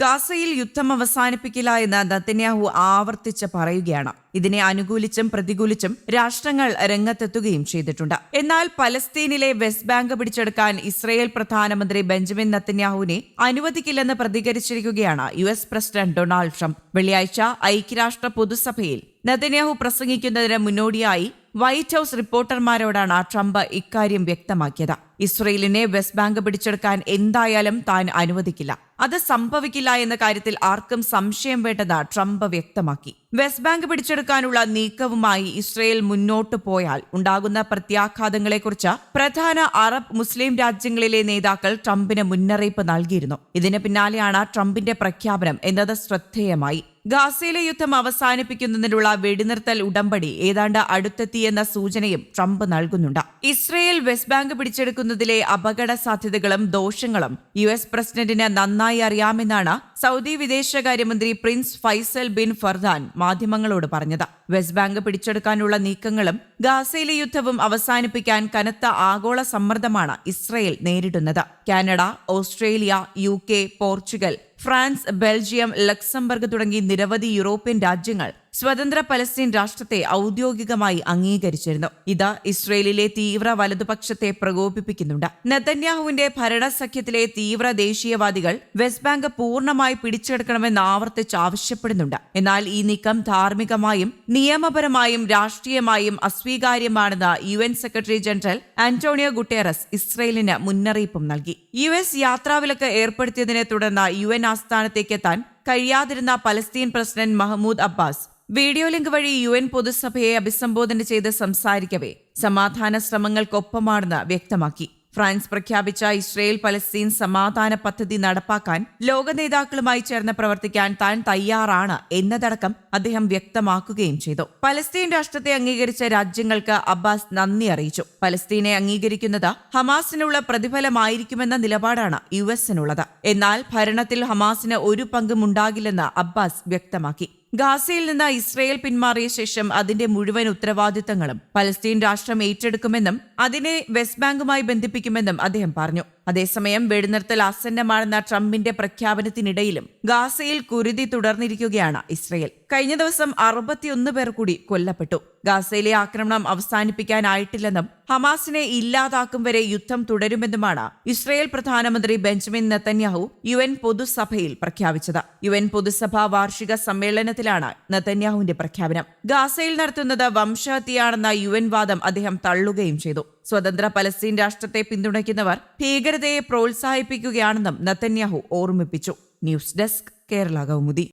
ഗാസയിൽ യുദ്ധം അവസാനിപ്പിക്കില്ല എന്ന് നത്തന്യാഹു ആവർത്തിച്ച് പറയുകയാണ്. ഇതിനെ അനുകൂലിച്ചും പ്രതികൂലിച്ചും രാഷ്ട്രങ്ങൾ രംഗത്തെത്തുകയും ചെയ്തിട്ടുണ്ട്. എന്നാൽ പലസ്തീനിലെ വെസ്റ്റ് ബാങ്ക് പിടിച്ചെടുക്കാൻ ഇസ്രയേൽ പ്രധാനമന്ത്രി ബെഞ്ചമിൻ നത്തന്യാഹുവിനെ അനുവദിക്കില്ലെന്ന് പ്രതികരിച്ചിരിക്കുകയാണ് U S president Donald Trump. വെള്ളിയാഴ്ച ഐക്യരാഷ്ട്ര പൊതുസഭയിൽ നത്തന്യാഹു പ്രസംഗിക്കുന്നതിന് മുന്നോടിയായി വൈറ്റ് ഹൌസ് റിപ്പോർട്ടർമാരോടാണ് ട്രംപ് ഇക്കാര്യം വ്യക്തമാക്കിയത്. ഇസ്രയേലിനെ വെസ്റ്റ് ബാങ്ക് പിടിച്ചെടുക്കാൻ എന്തായാലും താൻ അനുവദിക്കില്ല. അത് സംഭവിക്കില്ല എന്ന കാര്യത്തിൽ ആർക്കും സംശയം വേണ്ടെന്ന് ട്രംപ് വ്യക്തമാക്കി. വെസ്റ്റ് ബാങ്ക് പിടിച്ചെടുക്കാനുള്ള നീക്കവുമായി ഇസ്രയേൽ മുന്നോട്ടു പോയാൽ ഉണ്ടാകുന്ന പ്രത്യാഘാതങ്ങളെക്കുറിച്ച് പ്രധാന അറബ് മുസ്ലിം രാജ്യങ്ങളിലെ നേതാക്കൾ ട്രംപിന് മുന്നറിയിപ്പ് നൽകിയിരുന്നു. ഇതിന് പിന്നാലെയാണ് ട്രംപിന്റെ പ്രഖ്യാപനം എന്നത് ശ്രദ്ധേയമായി. ഗാസയിലെ യുദ്ധം അവസാനിപ്പിക്കുന്നതിനുള്ള വെടിനിർത്തൽ ഉടമ്പടി ഏതാണ്ട് അടുത്തെത്തിയെന്ന സൂചനയും ട്രംപ് നൽകുന്നുണ്ട്. ഇസ്രയേൽ വെസ്റ്റ് ബാങ്ക് പിടിച്ചെടുക്കുന്നതിലെ അപകട സാധ്യതകളും ദോഷങ്ങളും യു എസ് പ്രസിഡന്റിന് നന്നായി അറിയാമെന്നാണ് സൗദി വിദേശകാര്യമന്ത്രി പ്രിൻസ് ഫൈസൽ ബിൻ ഫർദാൻ മാധ്യമങ്ങളോട് പറഞ്ഞത്. വെസ്റ്റ് ബാങ്ക് പിടിച്ചെടുക്കാനുള്ള നീക്കങ്ങളും ഗാസയിലെ യുദ്ധവും അവസാനിപ്പിക്കാൻ കനത്ത ആഗോള സമ്മർദ്ദമാണ് ഇസ്രയേൽ നേരിടുന്നത്. Canada Australia U Portugal France Belgium Luxembourg തുടങ്ങി നിരവധി യൂറോപ്യൻ രാജ്യങ്ങൾ സ്വതന്ത്ര പലസ്തീൻ രാഷ്ട്രത്തെ ഔദ്യോഗികമായി അംഗീകരിച്ചിരുന്നു. ഇത് ഇസ്രയേലിലെ തീവ്ര വലതുപക്ഷത്തെ പ്രകോപിപ്പിക്കുന്നുണ്ട്. നെതന്യാഹുവിന്റെ ഭരണസഖ്യത്തിലെ തീവ്ര ദേശീയവാദികൾ വെസ്റ്റ് ബാങ്ക് പൂർണമായി പിടിച്ചെടുക്കണമെന്ന് ആവർത്തിച്ച് ആവശ്യപ്പെടുന്നുണ്ട്. എന്നാൽ ഈ നീക്കം ധാർമ്മികമായും നിയമപരമായും രാഷ്ട്രീയമായും അസ്വീകാര്യമാണെന്ന് U N secretary general Antonio Guterres ഇസ്രയേലിന് മുന്നറിയിപ്പും നൽകി. യു എസ് യാത്രാവിലക്ക് ഏർപ്പെടുത്തിയതിനെ തുടർന്ന് യു എൻ ആസ്ഥാനത്തേക്ക് എത്താൻ കഴിയാതിരുന്ന Palestine president Mahmoud Abbas video link വഴി യു എൻ പൊതുസഭയെ അഭിസംബോധന ചെയ്ത് സംസാരിക്കവേ. സമാധാന ശ്രമങ്ങൾക്കൊപ്പമാണെന്ന് വ്യക്തമാക്കി. ഫ്രാൻസ് പ്രഖ്യാപിച്ച ഇസ്രയേൽ പലസ്തീൻ സമാധാന പദ്ധതി നടപ്പാക്കാൻ ലോക നേതാക്കളുമായി ചേർന്ന് പ്രവർത്തിക്കാൻ താൻ തയ്യാറാണ് എന്നതടക്കം അദ്ദേഹം വ്യക്തമാക്കുകയും ചെയ്തു. പലസ്തീൻ രാഷ്ട്രത്തെ അംഗീകരിച്ച രാജ്യങ്ങൾക്ക് അബ്ബാസ് നന്ദി അറിയിച്ചു. പലസ്തീനെ അംഗീകരിക്കുന്നത് ഹമാസിനുള്ള പ്രതിഫലമായിരിക്കുമെന്ന നിലപാടാണ് യു എസിനുള്ളത്. എന്നാൽ ഭരണത്തിൽ ഹമാസിന് ഒരു പങ്കും ഉണ്ടാകില്ലെന്ന് അബ്ബാസ് വ്യക്തമാക്കി. ഗാസയിൽ നിന്ന് ഇസ്രയേൽ പിന്മാറിയ ശേഷം അതിന്റെ മുഴുവൻ ഉത്തരവാദിത്തങ്ങളും പലസ്തീൻ രാഷ്ട്രം ഏറ്റെടുക്കുമെന്നും അതിനെ വെസ്റ്റ് ബാങ്കുമായി ബന്ധിപ്പിക്കുമെന്നും അദ്ദേഹം പറഞ്ഞു. അതേസമയം വെടിനിർത്തൽ ആസന്നമാണെന്ന ട്രംപിന്റെ പ്രഖ്യാപനത്തിനിടയിലും ഗാസയിൽ കുരുതി തുടർന്നിരിക്കുകയാണ് ഇസ്രയേൽ. കഴിഞ്ഞ ദിവസം അറുപത്തിയൊന്ന് പേർ കൂടി കൊല്ലപ്പെട്ടു. ഗാസയിലെ ആക്രമണം അവസാനിപ്പിക്കാനായിട്ടില്ലെന്നും ഹമാസിനെ ഇല്ലാതാക്കും വരെ യുദ്ധം തുടരുമെന്നുമാണ് ഇസ്രയേൽ പ്രധാനമന്ത്രി ബെഞ്ചമിൻ നെതന്യാഹു യു എൻ പൊതുസഭയിൽ പ്രഖ്യാപിച്ചത്. യു എൻ പൊതുസഭാ വാർഷിക സമ്മേളനത്തിലാണ് നെതന്യാഹുവിന്റെ പ്രഖ്യാപനം. ഗാസയിൽ നടത്തുന്നത് വംശഹത്യയാണെന്ന യു എൻ വാദം അദ്ദേഹം തള്ളുകയും ചെയ്തു. സ്വതന്ത്ര പലസ്തീൻ രാഷ്ട്രത്തെ പിന്തുണയ്ക്കുന്നവർ ഭീകരതയെ പ്രോത്സാഹിപ്പിക്കുകയാണെന്നും നത്തന്യാഹു ഓർമ്മിപ്പിച്ചു. News desk Kerala Kaumudi.